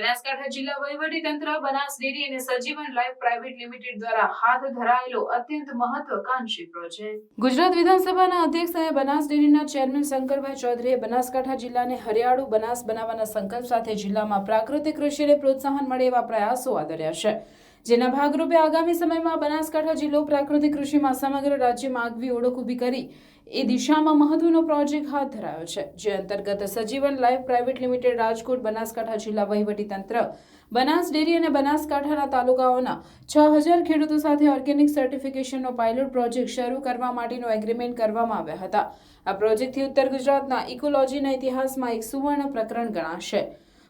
બનાસકાંઠા જિલ્લા વહીવટી બનાસ ડેરી અને સજીવન લાઈફ પ્રાઇવેટ લિમિટેડ દ્વારા હાથ ધરાયેલો અત્યંત મહત્વકાંક્ષી પ્રોજેક્ટ. ગુજરાત વિધાનસભાના અધ્યક્ષ અને બનાસ ડેરીના ચેરમેન શંકરભાઈ ચૌધરીએ બનાસકાંઠા જિલ્લાને હરિયાળુ બનાસ બનાવવાના સંકલ્પ સાથે જિલ્લામાં પ્રાકૃતિક કૃષિને પ્રોત્સાહન મળે એવા પ્રયાસો આદર્યા છે. જેના ભાગરૂપે આગામી સમયમાં બનાસકાંઠા જિલ્લો પ્રાકૃતિક કૃષિમાં સમગ્ર રાજ્યમાં આગવી ઓળખ ઊભી કરી એ દિશામાં મહત્વનો પ્રોજેક્ટ હાથ ધરાયો છે, જે અંતર્ગત Sajivan life private limited Rajkot, Banaskantha જિલ્લા વહીવટી તંત્ર, બનાસ ડેરી અને બનાસકાંઠાના તાલુકાઓના છ હજાર ખેડૂતો સાથે ઓર્ગેનિક સર્ટિફિકેશનનો પાયલોટ પ્રોજેક્ટ શરૂ કરવા માટેનો એગ્રીમેન્ટ કરવામાં આવ્યા હતા. આ પ્રોજેક્ટથી ઉત્તર ગુજરાતના ઇકોલોજીના ઇતિહાસમાં એક સુવર્ણ પ્રકરણ ગણાશે.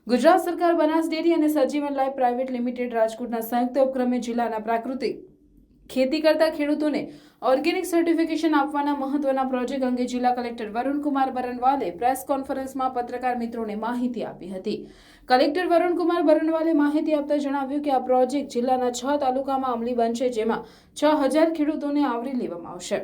ગુજરાત સરકાર બનાસ ડેરી અને સજીવન લાઈફ પ્રાઇવેટ લિમિટેડ રાજકોટના સંયુક્ત ઉપક્રમે જિલ્લાના પ્રાકૃતિક ખેતી કરતા ખેડૂતોને ઓર્ગેનિક સર્ટિફિકેશન આપવાના મહત્વના પ્રોજેક્ટ અંગે જિલ્લા કલેક્ટર વરુણકુમાર બરનવાલે પ્રેસ કોન્ફરન્સમાં પત્રકાર મિત્રોને માહિતી આપી હતી. કલેક્ટર વરુણકુમાર બરનવાલે માહિતી આપતા જણાવ્યું કે આ પ્રોજેક્ટ જિલ્લાના છ તાલુકામાં અમલી બનશે જેમાં છ હજાર ખેડૂતોને આવરી લેવામાં આવશે.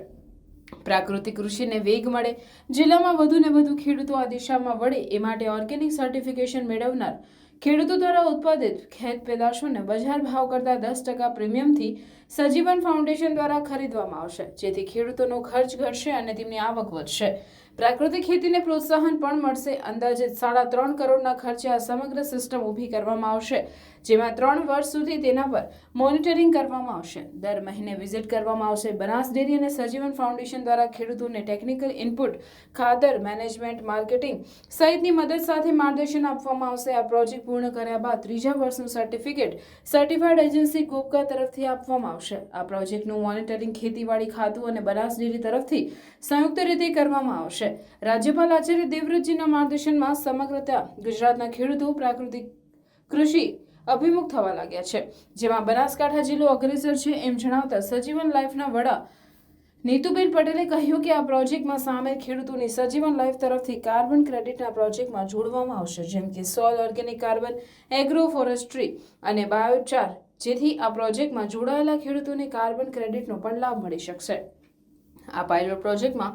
પ્રાકૃતિક કૃષિને વેગ મળે, જિલ્લામાં વધુ ને વધુ ખેડૂતો આ દિશામાં વળે, એ માટે ઓર્ગેનિક સર્ટિફિકેશન મેળવનાર ખેડૂતો દ્વારા ઉત્પાદિત ખેત પેદાશોને બજાર ભાવ કરતાં દસ ટકા પ્રીમિયમથી સજીવન ફાઉન્ડેશન દ્વારા ખરીદવામાં આવશે, જેથી ખેડૂતોનો ખર્ચ ઘટશે અને તેમની આવક વધશે. પ્રાકૃતિક ખેતીને પ્રોત્સાહન પણ મળશે. અંદાજે સાડા ત્રણ કરોડના ખર્ચે આ સમગ્ર સિસ્ટમ ઊભી કરવામાં આવશે, જેમાં ત્રણ વર્ષ સુધી તેના પર મોનિટરિંગ કરવામાં આવશે. દર મહિને વિઝિટ કરવામાં આવશે. બનાસ ડેરી અને સજીવન ફાઉન્ડેશન દ્વારા ખેડૂતોને ટેકનિકલ ઇનપુટ, ખાતર, મેનેજમેન્ટ, માર્કેટિંગ સહિતની મદદ સાથે માર્ગદર્શન આપવામાં આવશે. આ પ્રોજેક્ટ પૂર્ણ કર્યા બાદ ત્રીજા વર્ષનું સર્ટિફિકેટ સર્ટિફાઈડ એજન્સી ગોપકા તરફથી આપવામાં આવશે. આ પ્રોજેક્ટનું મોનિટરિંગ ખેતીવાડી, ખાતું અને બનાસ ડેરી તરફથી સંયુક્ત રીતે કરવામાં આવશે. રાજ્યપાલ આચાર્ય દેવવ્રતજીના માર્ગદર્શનમાં સમગ્રતા ગુજરાતના ખેડૂતો, પ્રાકૃતિક કૃષિ અભિમુખ થવા લાગ્યા છે. જેમાં બનાસકાંઠા જિલ્લો અગ્રેસર છે એમ જણાવતા સજીવન લાઈફના વડા નીતુબેન પટેલે કહ્યું કે આ પ્રોજેક્ટમાં સામેલ ખેડૂતોની સજીવન લાઈફ તરફથી કાર્બન ક્રેડિટના પ્રોજેક્ટમાં જોડવામાં આવશે. જેમ કે soil organic carbon, agro forestry અને બાયોચાર, જેથી આ પ્રોજેક્ટમાં જોડાયેલા ખેડૂતોને કાર્બન ક્રેડિટનો પણ લાભ મળી શકશે. આ પાયલોટ પ્રોજેક્ટમાં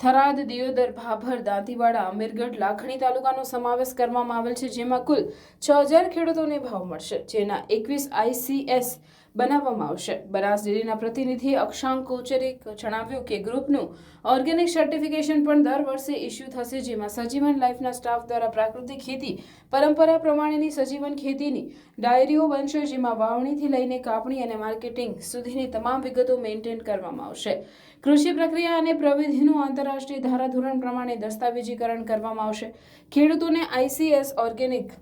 થરાદ, દિયોદર, ભાભર, દાંતીવાડા, અમીરગઢ, લાખણી તાલુકાનો સમાવેશ કરવામાં આવેલ છે, જેમાં કુલ છ હજાર ખેડૂતોને ભાવ મળશે, જેના એકવીસ આઈસીએસ બનાવવામાં આવશે. બનાસ ડેરીના પ્રતિનિધિ અક્ષાંક કોચરે જણાવ્યું કે ગ્રુપનું ઓર્ગેનિક સર્ટિફિકેશન પણ દર વર્ષે ઇસ્યુ થશે, જેમાં સજીવન લાઈફના સ્ટાફ દ્વારા પ્રાકૃતિક ખેતી, પરંપરા પ્રમાણેની સજીવન ખેતીની ડાયરીઓ બનશે, જેમાં વાવણીથી લઈને કાપણી અને માર્કેટિંગ સુધીની તમામ વિગતો મેન્ટેન કરવામાં આવશે. કૃષિ પ્રક્રિયા અને પ્રવિધિનું આંતરરાષ્ટ્રીય ધારાધોરણ પ્રમાણે દસ્તાવેજીકરણ કરવામાં આવશે. ખેડૂતોને આઈસીએસ ઓર્ગેનિક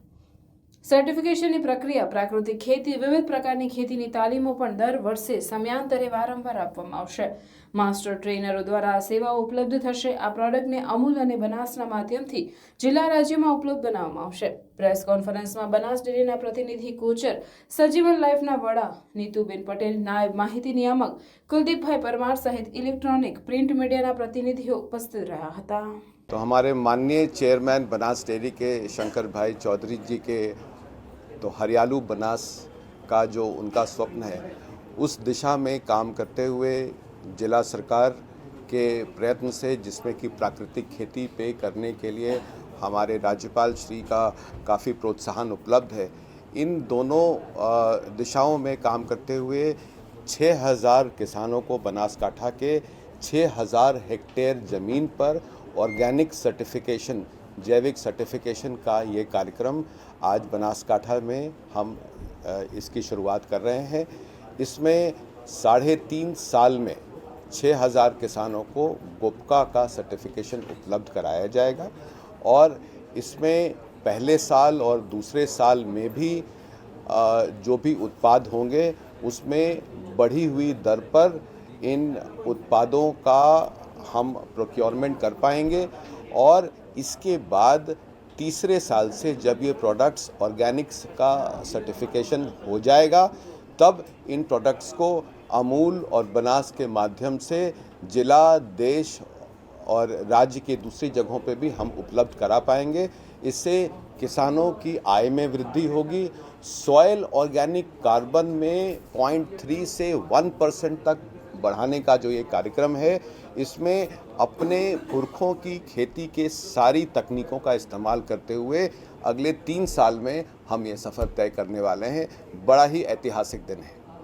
સર્ટિફિકેશનની પ્રક્રિયા પ્રાકૃતિક ખેતી વિવિધ પ્રકારની ખેતીની તાલીમો પણ દર વર્ષે સમયાંતરે વારંવાર આપવામાં આવશે માસ્ટર ટ્રેનરો દ્વારા આ સેવાઓ ઉપલબ્ધ થશે આ પ્રોડક્ટને અમૂલ અને બનાસના માધ્યમથી જિલ્લા રાજ્યમાં ઉપલબ્ધ બનાવવામાં આવશે પ્રેસ કોન્ફરન્સમાં બનાસ ડેરીના પ્રતિનિધિ કોચર સજીવન લાઈફના વડા નીતુબેન પટેલ નાયબ માહિતી નિયામક કુલદીપભાઈ પરમાર સહિત ઇલેક્ટ્રોનિક પ્રિન્ટ મીડિયાના પ્રતિનિધિઓ ઉપસ્થિત રહ્યા હતા तो हमारे माननीय चेयरमैन बनास डेयरी के शंकर भाई चौधरी जी के तो हरियालू बनास का जो उनका स्वप्न है, उस दिशा में काम करते हुए जिला सरकार के प्रयत्न से, जिसमें कि प्राकृतिक खेती पे करने के लिए हमारे राज्यपाल श्री का काफ़ी प्रोत्साहन उपलब्ध है। इन दोनों दिशाओं में काम करते हुए 6000 किसानों को बनासकाठा के 6000 हेक्टेयर ज़मीन पर ऑर्गेनिक सर्टिफिकेशन जैविक सर्टिफिकेशन का ये कार्यक्रम आज बनासकाठा में हम इसकी शुरुआत कर रहे हैं। इसमें साढ़े तीन साल में 6000 किसानों को गोपका का सर्टिफिकेशन उपलब्ध कराया जाएगा और इसमें पहले साल और दूसरे साल में भी जो भी उत्पाद होंगे, उसमें बढ़ी हुई दर पर इन उत्पादों का हम प्रोक्योरमेंट कर पाएँगे और इसके बाद तीसरे साल से जब ये प्रोडक्ट्स ऑर्गेनिक्स का सर्टिफिकेशन हो जाएगा, तब इन प्रोडक्ट्स को अमूल और बनास के माध्यम से जिला, देश और राज्य के दूसरी जगहों पे भी हम उपलब्ध करा पाएँगे। इससे किसानों की आय में वृद्धि होगी। सॉयल ऑर्गेनिक कार्बन में 0.3 से 1 परसेंट तक बढ़ाने का जो ये कार्यक्रम है इसमें अपने पुरखों की खेती के सारी तकनीकों का इस्तेमाल करते हुए अगले तीन साल में हम ये सफ़र तय करने वाले हैं। बड़ा ही ऐतिहासिक दिन है।